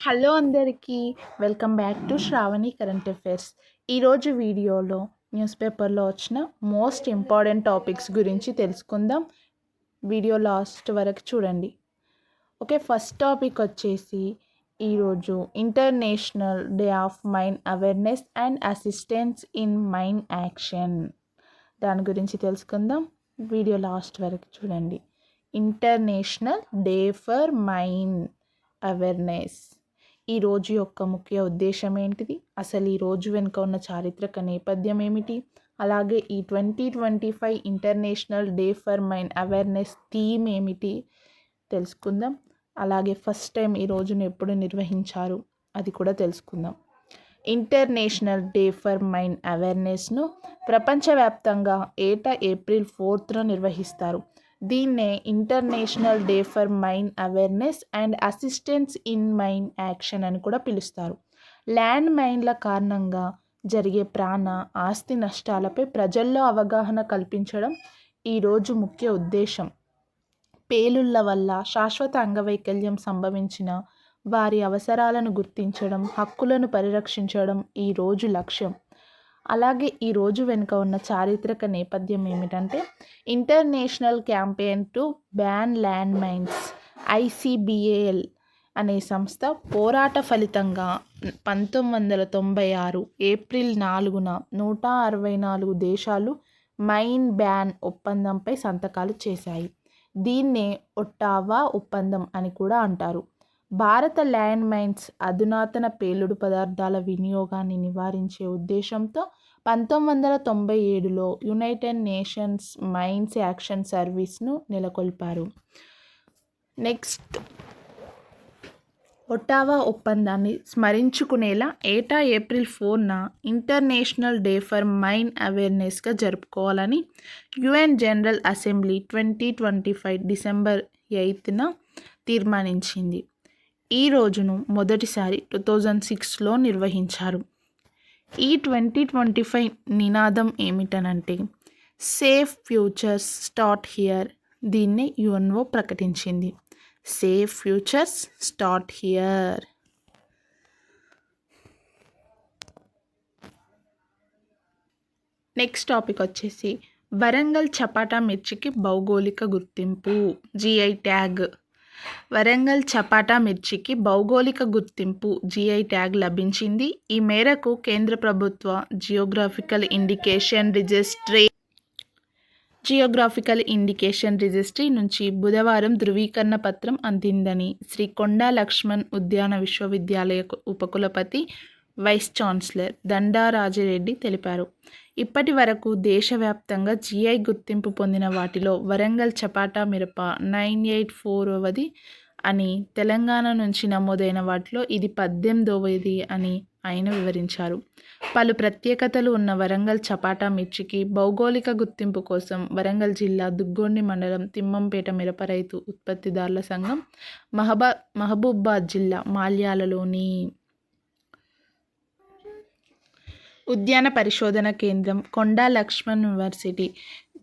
Hello అందరికీ welcome back to Sravani current affairs. ఈరోజు వీడియోలో న్యూస్ పేపర్లో వచ్చిన మోస్ట్ ఇంపార్టెంట్ టాపిక్స్ గురించి తెలుసుకుందాం. వీడియో లాస్ట్ వరకు చూడండి. ఓకే ఫస్ట్ టాపిక్ వచ్చేసి ఈరోజు international day of mind awareness and assistance in mind action. దాని గురించి తెలుసుకుందాం. వీడియో లాస్ట్ వరకు చూడండి. International day for mind awareness. ఈ రోజు యొక్క ముఖ్య ఉద్దేశం ఏంటిది? అసలు ఈ రోజు వెనుక ఉన్న చారిత్రక నేపథ్యం ఏమిటి? అలాగే ఈ twenty twenty five international day for mind awareness theme ఏమిటి? తెలుసుకుందాం. అలాగే ఫస్ట్ టైం ఈ రోజును ఎప్పుడు నిర్వహించారు? అది కూడా తెలుసుకుందాం. ఇంటర్నేషనల్ డే ఫర్ మైండ్ అవేర్నెస్ను ప్రపంచవ్యాప్తంగా ఏటా ఏప్రిల్ ఫోర్త్న నిర్వహిస్తారు. దీన్నే international day for mind awareness and assistance in mind action అని కూడా పిలుస్తారు. ల్యాండ్ మైన్ల కారణంగా జరిగే ప్రాణ ఆస్తి నష్టాలపై ప్రజల్లో అవగాహన కల్పించడం ఈరోజు ముఖ్య ఉద్దేశం. పేలుళ్ళ వల్ల శాశ్వత అంగవైకల్యం సంభవించిన వారి అవసరాలను గుర్తించడం హక్కులను పరిరక్షించడం ఈ రోజు లక్ష్యం. అలాగే ఈ రోజు వెనుక ఉన్న చారిత్రక నేపథ్యం ఏమిటంటే international campaign to ban land mines ICBAL అనే సంస్థ పోరాట ఫలితంగా పంతొమ్మిది వందల తొంభై ఆరు ఏప్రిల్ నాలుగున నూట అరవై నాలుగు దేశాలు మైన్ బ్యాన్ ఒప్పందంపై సంతకాలు చేశాయి. దీన్నే ఒట్టావా ఒప్పందం అని కూడా అంటారు. భారత ల్యాండ్ మైన్స్ అధునాతన పేలుడు పదార్థాల వినియోగాన్ని నివారించే ఉద్దేశంతో పంతొమ్మిది వందల తొంభై ఏడులో యునైటెడ్ నేషన్స్ మైన్స్ యాక్షన్ సర్వీస్ను నెలకొల్పారు. నెక్స్ట్ ఒటావా ఒప్పందాన్ని స్మరించుకునేలా ఏటా ఏప్రిల్ ఫోర్న ఇంటర్నేషనల్ డే ఫర్ మైన్ అవేర్నెస్గా జరుపుకోవాలని UN general assembly twenty twenty five December ఎయిత్న తీర్మానించింది. ఈ రోజును మొదటిసారి టూ థౌజండ్ సిక్స్లో నిర్వహించారు. ఈ ట్వంటీ ట్వంటీ ఫైవ్ నినాదం ఏమిటనంటే సేఫ్ ఫ్యూచర్స్ స్టార్ట్ హియర్ దీన్ని యుఎన్ఓ ప్రకటించింది. Safe futures start here. Next topic వచ్చేసి వరంగల్ చపాటా మిర్చికి భౌగోళిక గుర్తింపు జిఐ ట్యాగ్. వరంగల్ చపాటా మిర్చికి భౌగోళిక గుర్తింపు జిఐ ట్యాగ్ లభించింది. ఈ మేరకు కేంద్ర ప్రభుత్వ geographical indication registry geographical indication registry నుంచి బుధవారం ధృవీకరణ పత్రం అందిందని శ్రీ కొండా లక్ష్మణ్ ఉద్యాన విశ్వవిద్యాలయ ఉపకులపతి వైస్ ఛాన్సలర్ దండారాజిరెడ్డి తెలిపారు. ఇప్పటి వరకు దేశవ్యాప్తంగా జిఐ గుర్తింపు పొందిన వాటిలో వరంగల్ చపాటా మిరప నైన్ ఎయిట్ ఫోర్వది అని తెలంగాణ నుంచి నమోదైన వాటిలో ఇది పద్దెనిమిదవది అని ఆయన వివరించారు. పలు ప్రత్యేకతలు ఉన్న వరంగల్ చపాటా మిర్చికి భౌగోళిక గుర్తింపు కోసం వరంగల్ జిల్లా దుగ్గొండి మండలం తిమ్మంపేట మిరప రైతు ఉత్పత్తిదారుల సంఘం మహబా మహబూబాద్ జిల్లా మాల్యాలలోని ఉద్యాన పరిశోధన కేంద్రం Konda Laxman university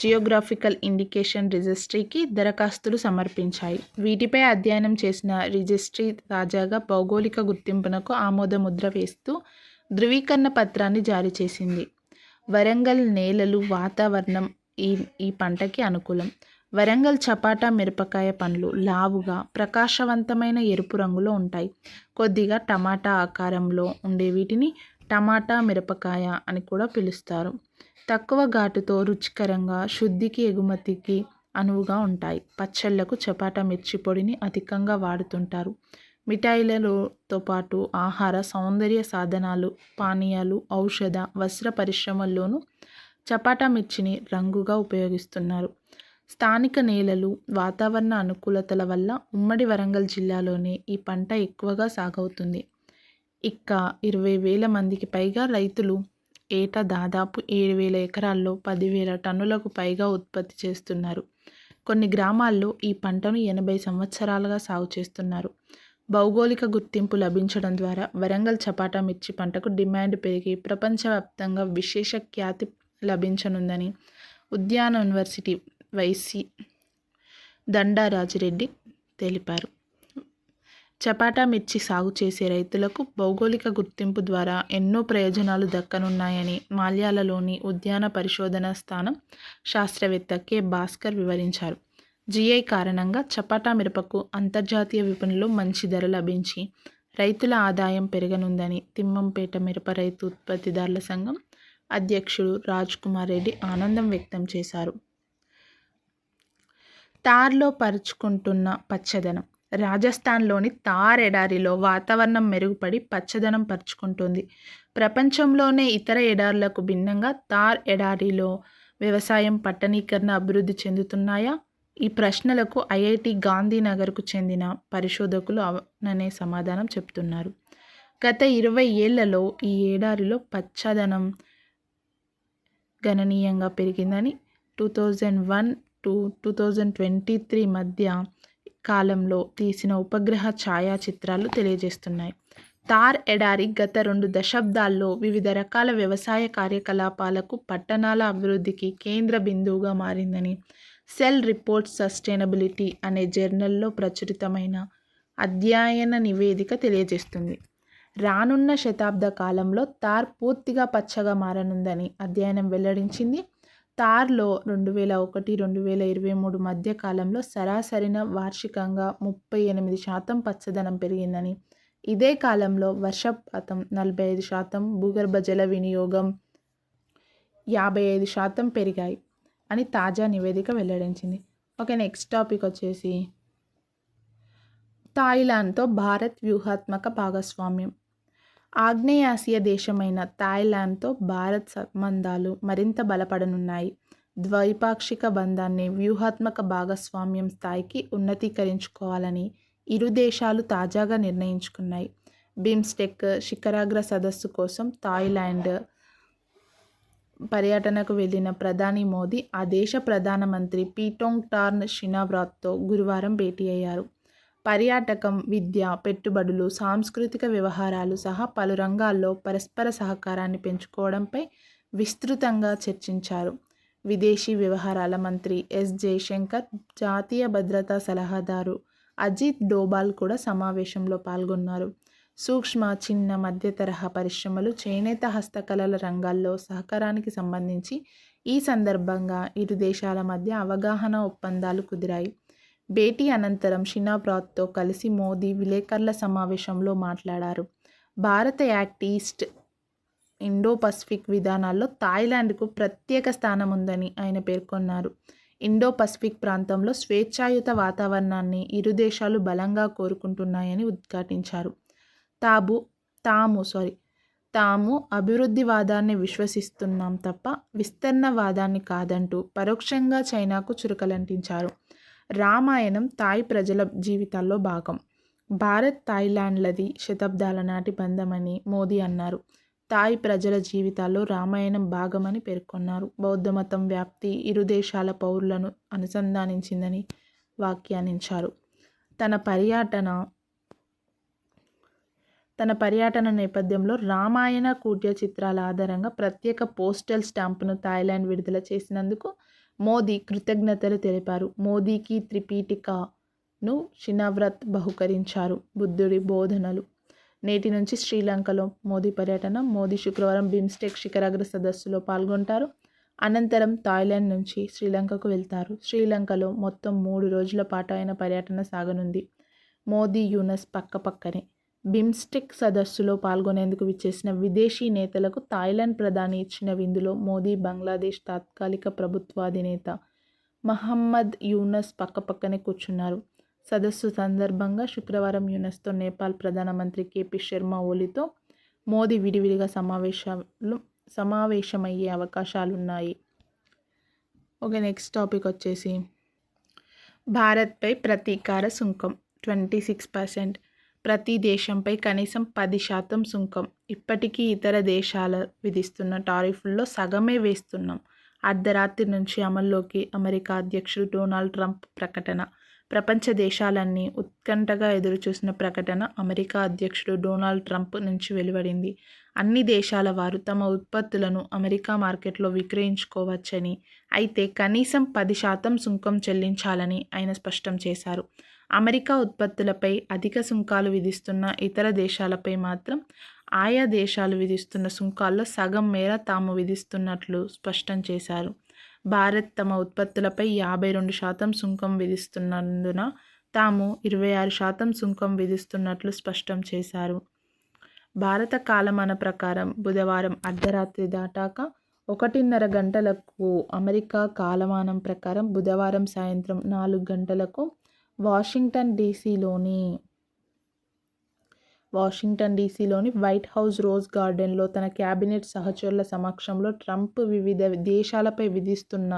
geographical indication రిజిస్ట్రీకి దరఖాస్తులు సమర్పించాయి. వీటిపై అధ్యయనం చేసిన రిజిస్ట్రీ తాజాగా భౌగోళిక గుర్తింపునకు ఆమోదముద్ర వేస్తూ ధృవీకరణ పత్రాన్ని జారీ చేసింది. వరంగల్ నేలలు వాతావరణం ఈ ఈ పంటకి అనుకూలం. వరంగల్ చపాటా మిరపకాయ పండ్లు లావుగా ప్రకాశవంతమైన ఎరుపు రంగులో ఉంటాయి. కొద్దిగా టమాటా ఆకారంలో ఉండే వీటిని టమాటా మిరపకాయ అని కూడా పిలుస్తారు. తక్కువ ఘాటుతో రుచికరంగా శుద్ధికి ఎగుమతికి అనువుగా ఉంటాయి. పచ్చళ్ళకు చపాటా మిర్చి పొడిని అధికంగా వాడుతుంటారు. మిఠాయిలతో పాటు ఆహార సౌందర్య సాధనాలు పానీయాలు ఔషధ వస్త్ర పరిశ్రమల్లోనూ చపాటా మిర్చిని రంగుగా ఉపయోగిస్తున్నారు. స్థానిక నేలలు వాతావరణ అనుకూలతల వల్ల ఉమ్మడి వరంగల్ జిల్లాలోనే ఈ పంట ఎక్కువగా సాగవుతుంది. ఇక్క ఇరవై వేల మందికి పైగా రైతులు ఏటా దాదాపు ఏడు వేల ఎకరాల్లో పదివేల టన్నులకు పైగా ఉత్పత్తి చేస్తున్నారు. కొన్ని గ్రామాల్లో ఈ పంటను ఎనభై సంవత్సరాలుగా సాగు చేస్తున్నారు. భౌగోళిక గుర్తింపు లభించడం ద్వారా వరంగల్ చపాటా మిర్చి పంటకు డిమాండ్ పెరిగి ప్రపంచవ్యాప్తంగా విశేష ఖ్యాతి లభించనుందని ఉద్యాన యూనివర్సిటీ వైసి దండారాజిరెడ్డి తెలిపారు. చపాటా మిర్చి సాగు చేసే రైతులకు భౌగోళిక గుర్తింపు ద్వారా ఎన్నో ప్రయోజనాలు దక్కనున్నాయని మాల్యాలలోని ఉద్యాన పరిశోధన స్థానం శాస్త్రవేత్త కె. భాస్కర్ వివరించారు. జిఐ కారణంగా చపాటా మిరపకు అంతర్జాతీయ విపణిలో మంచి ధర లభించి రైతుల ఆదాయం పెరగనుందని తిమ్మంపేట మిరప రైతు ఉత్పత్తిదారుల సంఘం అధ్యక్షుడు రాజ్ కుమార్ రెడ్డి ఆనందం వ్యక్తం చేశారు. తార్లో పరుచుకుంటున్న పచ్చదనం రాజస్థాన్లోని తార్ ఎడారిలో వాతావరణం మెరుగుపడి పచ్చదనం పరుచుకుంటుంది. ప్రపంచంలోనే ఇతర ఎడారులకు భిన్నంగా తార్ ఎడారిలో వ్యవసాయం పట్టణీకరణ అభివృద్ధి చెందుతున్నాయా? ఈ ప్రశ్నలకు ఐఐటి గాంధీనగర్కు చెందిన పరిశోధకులు అవననే సమాధానం చెప్తున్నారు. గత ఇరవై ఏళ్ళలో ఈ ఏడారిలో పచ్చదనం గణనీయంగా పెరిగిందని two thousand one to two thousand twenty three మధ్య కాలంలో తీసిన ఉపగ్రహ ఛాయాచిత్రాలు తెలియజేస్తున్నాయి. తార్ ఎడారి గత రెండు దశాబ్దాల్లో వివిధ రకాల వ్యవసాయ కార్యకలాపాలకు పట్టణాల అభివృద్ధికి కేంద్ర బిందువుగా మారిందని సెల్ రిపోర్ట్ సస్టైనబిలిటీ అనే జర్నల్లో ప్రచురితమైన అధ్యయన నివేదిక తెలియజేస్తుంది. రానున్న శతాబ్ద కాలంలో తార్ పూర్తిగా పచ్చగా మారనుందని అధ్యయనం వెల్లడించింది తార్లో రెండు వేల ఒకటి రెండు వేల ఇరవై మూడు మధ్య కాలంలో సరాసరిన వార్షికంగా ముప్పై ఎనిమిది శాతం పచ్చదనం పెరిగిందని. ఇదే కాలంలో వర్షపాతం నలభై ఐదు శాతం భూగర్భ జల వినియోగం యాభై ఐదు శాతం పెరిగాయి అని తాజా నివేదిక వెల్లడించింది. ఓకే నెక్స్ట్ టాపిక్ వచ్చేసి థాయిలాండ్తో భారత్ వ్యూహాత్మక భాగస్వామ్యం. ఆగ్నేయాసియా దేశమైన థాయిలాండ్తో భారత్ సంబంధాలు మరింత బలపడనున్నాయి. ద్వైపాక్షిక బంధాన్ని వ్యూహాత్మక భాగస్వామ్యం స్థాయికి ఉన్నతీకరించుకోవాలని ఇరు దేశాలు తాజాగా నిర్ణయించుకున్నాయి. బిమ్స్టెక్ శిఖరాగ్ర సదస్సు కోసం థాయిలాండ్ పర్యటనకు వెళ్ళిన ప్రధాని మోదీ ఆ దేశ ప్రధానమంత్రి పీటోంగ్ టార్న్ షినావ్రాత్తో గురువారం భేటీ అయ్యారు. పర్యాటకం విద్య పెట్టుబడులు సాంస్కృతిక వ్యవహారాలు సహా పలు రంగాల్లో పరస్పర సహకారాన్ని పెంచుకోవడంపై విస్తృతంగా చర్చించారు. విదేశీ వ్యవహారాల మంత్రి ఎస్. జయశంకర్ జాతీయ భద్రతా సలహాదారు అజిత్ డోబాల్ కూడా సమావేశంలో పాల్గొన్నారు. సూక్ష్మ చిన్న మధ్య తరహా పరిశ్రమలు చేనేత హస్తకళల రంగాల్లో సహకారానికి సంబంధించి ఈ సందర్భంగా ఇరు దేశాల మధ్య అవగాహన ఒప్పందాలు కుదిరాయి. భేటీ అనంతరం షినాబ్రాత్తో కలిసి మోదీ విలేకరుల సమావేశంలో మాట్లాడారు. భారత యాక్ట్ ఈస్ట్ ఇండో పసిఫిక్ విధానాల్లో థాయిలాండ్కు ప్రత్యేక స్థానం ఉందని ఆయన పేర్కొన్నారు. ఇండో పసిఫిక్ ప్రాంతంలో స్వేచ్ఛాయుత వాతావరణాన్ని ఇరు దేశాలు బలంగా కోరుకుంటున్నాయని ఉద్ఘాటించారు. తాబు తాము సారీ తాము అభివృద్ధివాదాన్ని విశ్వసిస్తున్నాం తప్ప విస్తరణవాదాన్ని కాదంటూ పరోక్షంగా చైనాకు చురకలంటించారు. రామాయణం తాయ్ ప్రజల జీవితాల్లో భాగం. భారత్ థాయిలాండ్లది శతాబ్దాల నాటి బంధమని మోదీ అన్నారు. తాయ్ ప్రజల జీవితాల్లో రామాయణం భాగమని పేర్కొన్నారు. బౌద్ధమతం వ్యాప్తి ఇరు దేశాల పౌరులను అనుసంధానించిందని వ్యాఖ్యానించారు. తన పర్యటన తన పర్యటన నేపథ్యంలో రామాయణ కూట్య చిత్రాల ఆధారంగా ప్రత్యేక పోస్టల్ స్టాంపును థాయిలాండ్ విడుదల చేసినందుకు మోదీ కృతజ్ఞతలు తెలిపారు. మోదీకి త్రిపీఠికను షినావ్రత్ బహుకరించారు. బుద్ధుడి బోధనలు. నేటి నుంచి శ్రీలంకలో మోదీ పర్యటన మోదీ శుక్రవారం బిమ్స్టెక్ శిఖరాగ్ర సదస్సులో పాల్గొంటారు. అనంతరం థాయిలాండ్ నుంచి శ్రీలంకకు వెళ్తారు. శ్రీలంకలో మొత్తం మూడు రోజుల పాటు ఆయన పర్యటన సాగనుంది. మోదీ యూనస్ పక్కపక్కనే బిమ్స్టెక్ సదస్సులో పాల్గొనేందుకు విచ్చేసిన విదేశీ నేతలకు థాయిలాండ్ ప్రధాని ఇచ్చిన విందులో మోదీ బంగ్లాదేశ్ తాత్కాలిక ప్రభుత్వాధినేత మహమ్మద్ యూనస్ పక్కపక్కనే కూర్చున్నారు. సదస్సు సందర్భంగా శుక్రవారం యూనస్తో నేపాల్ ప్రధానమంత్రి కేపీ శర్మ ఓలితో మోదీ విడివిడిగా సమావేశాలు సమావేశమయ్యే అవకాశాలున్నాయి. ఓకే నెక్స్ట్ టాపిక్ వచ్చేసి భారత్పై ప్రతీకార సుంకం ట్వంటీ సిక్స్ పర్సెంట్ ప్రతి దేశంపై కనీసం పది శాతం సుంకం. ఇప్పటికీ ఇతర దేశాల విధిస్తున్న టారిఫ్ల్లో సగమే వేస్తున్నాం. అర్ధరాత్రి నుంచి అమల్లోకి అమెరికా అధ్యక్షుడు డొనాల్డ్ ట్రంప్ ప్రకటన. ప్రపంచ దేశాలన్నీ ఉత్కంఠగా ఎదురుచూసిన ప్రకటన అమెరికా అధ్యక్షుడు డొనాల్డ్ ట్రంప్ నుంచి వెలువడింది. అన్ని దేశాల వారు తమ ఉత్పత్తులను అమెరికా మార్కెట్లో విక్రయించుకోవచ్చని అయితే కనీసం పది శాతం సుంకం చెల్లించాలని ఆయన స్పష్టం చేశారు. అమెరికా ఉత్పత్తులపై అధిక సుంకాలు విధిస్తున్న ఇతర దేశాలపై మాత్రం ఆయా దేశాలు విధిస్తున్న సుంకాల్లో సగం మేర తాము విధిస్తున్నట్లు స్పష్టం చేశారు. భారత్ తమ ఉత్పత్తులపై యాభై రెండు శాతం సుంకం విధిస్తున్నందున తాము ఇరవై ఆరు శాతం సుంకం విధిస్తున్నట్లు స్పష్టం చేశారు. భారత కాలమాన ప్రకారం బుధవారం అర్ధరాత్రి దాటాక ఒకటిన్నర గంటలకు అమెరికా కాలమానం ప్రకారం బుధవారం సాయంత్రం నాలుగు గంటలకు వాషింగ్టన్ డీసీలోని వాషింగ్టన్ డీసీలోని వైట్ హౌస్ రోజ్ గార్డెన్లో తన క్యాబినెట్ సహచరుల సమక్షంలో ట్రంప్ వివిధ దేశాలపై విధిస్తున్న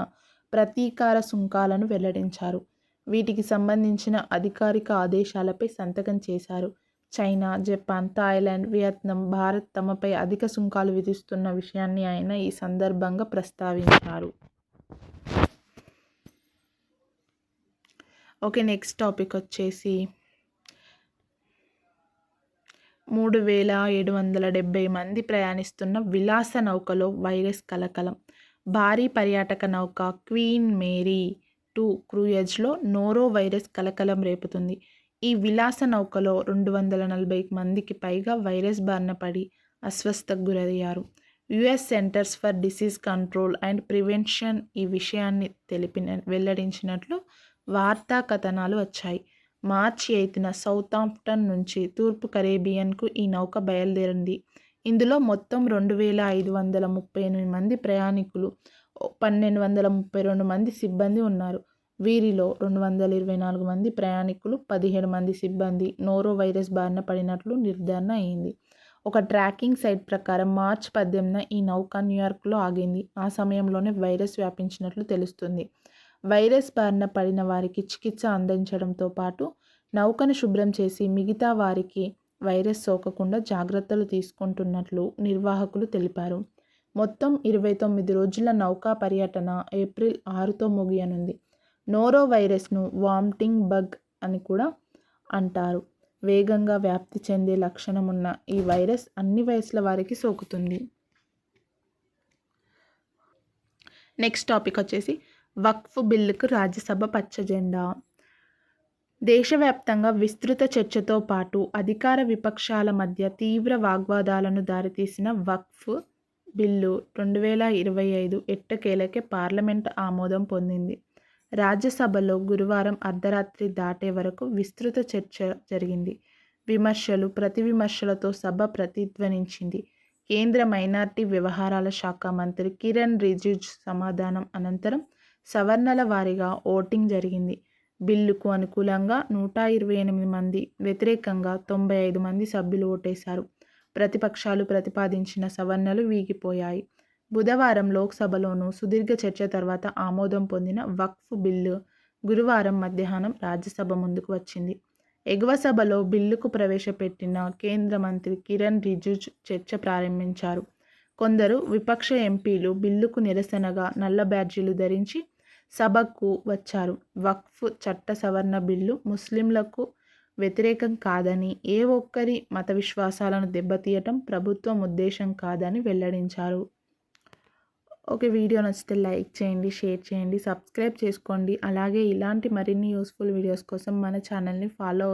ప్రతీకార సుంకాలను వెల్లడించారు. వీటికి సంబంధించిన అధికారిక ఆదేశాలపై సంతకం చేశారు. China Japan Thailand Vietnam Bharat తమపై అధిక సుంకాలు విధిస్తున్న విషయాన్ని ఆయన ఈ సందర్భంగా ప్రస్తావించారు. ఓకే నెక్స్ట్ టాపిక్ వచ్చేసి మూడు వేల ఏడు వందల డెబ్బై మంది ప్రయాణిస్తున్న విలాస నౌకలో వైరస్ కలకలం. భారీ పర్యాటక నౌక క్వీన్ మేరీ టూ క్రూయజ్లో నోరో వైరస్ కలకలం రేపుతుంది. ఈ విలాస నౌకలో రెండు వందల నలభై మందికి పైగా వైరస్ బారిన పడి అస్వస్థకు గురయ్యారు. US centers for disease control and prevention ఈ విషయాన్ని తెలిపిన వెల్లడించినట్లు వార్తా కథనాలు వచ్చాయి. మార్చి ఎయిత్న సౌతాంప్టన్ నుంచి తూర్పు కరేబియన్కు ఈ నౌక బయలుదేరింది. ఇందులో మొత్తం రెండు వేల ఐదు వందల ముప్పై ఎనిమిది మంది ప్రయాణికులు పన్నెండు వందల ముప్పై రెండు మంది సిబ్బంది ఉన్నారు. వీరిలో రెండు వందల ఇరవై నాలుగు మంది ప్రయాణికులు పదిహేడు మంది సిబ్బంది నోరో వైరస్ బారిన పడినట్లు నిర్ధారణ అయింది. ఒక ట్రాకింగ్ సైట్ ప్రకారం మార్చ్ పద్దెనిమిదిన ఈ నౌక న్యూయార్క్లో ఆగింది. ఆ సమయంలోనే వైరస్ వ్యాపించినట్లు తెలుస్తుంది. వైరస్ బారిన పడిన వారికి చికిత్స అందించడంతో పాటు నౌకను శుభ్రం చేసి మిగతా వారికి వైరస్ సోకకుండా జాగ్రత్తలు తీసుకుంటున్నట్లు నిర్వాహకులు తెలిపారు. మొత్తం ఇరవై తొమ్మిది రోజుల నౌకా పర్యటన ఏప్రిల్ ఆరుతో ముగియనుంది. నోరో వైరస్ను వామిటింగ్ బగ్ అని కూడా అంటారు. వేగంగా వ్యాప్తి చెందే లక్షణం ఉన్న ఈ వైరస్ అన్ని వయసుల వారికి సోకుతుంది. నెక్స్ట్ టాపిక్ వచ్చేసి వక్ఫ్ బిల్లుకు రాజ్యసభ పచ్చ జెండా దేశవ్యాప్తంగా విస్తృత చర్చతో పాటు అధికార విపక్షాల మధ్య తీవ్ర వాగ్వాదాలను దారితీసిన వక్ఫ్ బిల్లు రెండు వేల ఇరవై ఐదు ఎట్టకేలకే పార్లమెంట్ ఆమోదం పొందింది. రాజ్యసభలో గురువారం అర్ధరాత్రి దాటే వరకు విస్తృత చర్చ జరిగింది. విమర్శలు ప్రతి విమర్శలతో సభ ప్రతిధ్వనించింది. కేంద్ర మైనార్టీ వ్యవహారాల శాఖ మంత్రి కిరణ్ రిజిజు సమాధానం అనంతరం సవర్ణల వారీగా ఓటింగ్ జరిగింది. బిల్లుకు అనుకూలంగా నూట ఇరవై ఎనిమిది మంది వ్యతిరేకంగా తొంభై ఐదు మంది సభ్యులు ఓటేశారు. ప్రతిపక్షాలు ప్రతిపాదించిన సవర్ణలు వీగిపోయాయి. బుధవారం లోక్సభలోనూ సుదీర్ఘ చర్చ తర్వాత ఆమోదం పొందిన వక్ఫ్ బిల్లు గురువారం మధ్యాహ్నం రాజ్యసభ ముందుకు వచ్చింది. ఎగువ సభలో బిల్లుకు ప్రవేశపెట్టిన కేంద్ర మంత్రి కిరణ్ రిజిజు చర్చ ప్రారంభించారు. కొందరు విపక్ష ఎంపీలు బిల్లుకు నిరసనగా నల్ల బ్యాడ్జీలు ధరించి సభకు వచ్చారు. వక్ఫ్ చట్ట సవరణ బిల్లు ముస్లింలకు వ్యతిరేకం కాదని ఏ ఒక్కరి మత విశ్వాసాలను దెబ్బతీయటం ప్రభుత్వం ఉద్దేశం కాదని వెల్లడించారు. ఓకే వీడియో నచ్చితే లైక్ చేయండి షేర్ చేయండి సబ్స్క్రైబ్ చేసుకోండి. అలాగే ఇలాంటి మరిన్ని యూస్ఫుల్ వీడియోస్ కోసం మన ఛానల్ని ఫాలో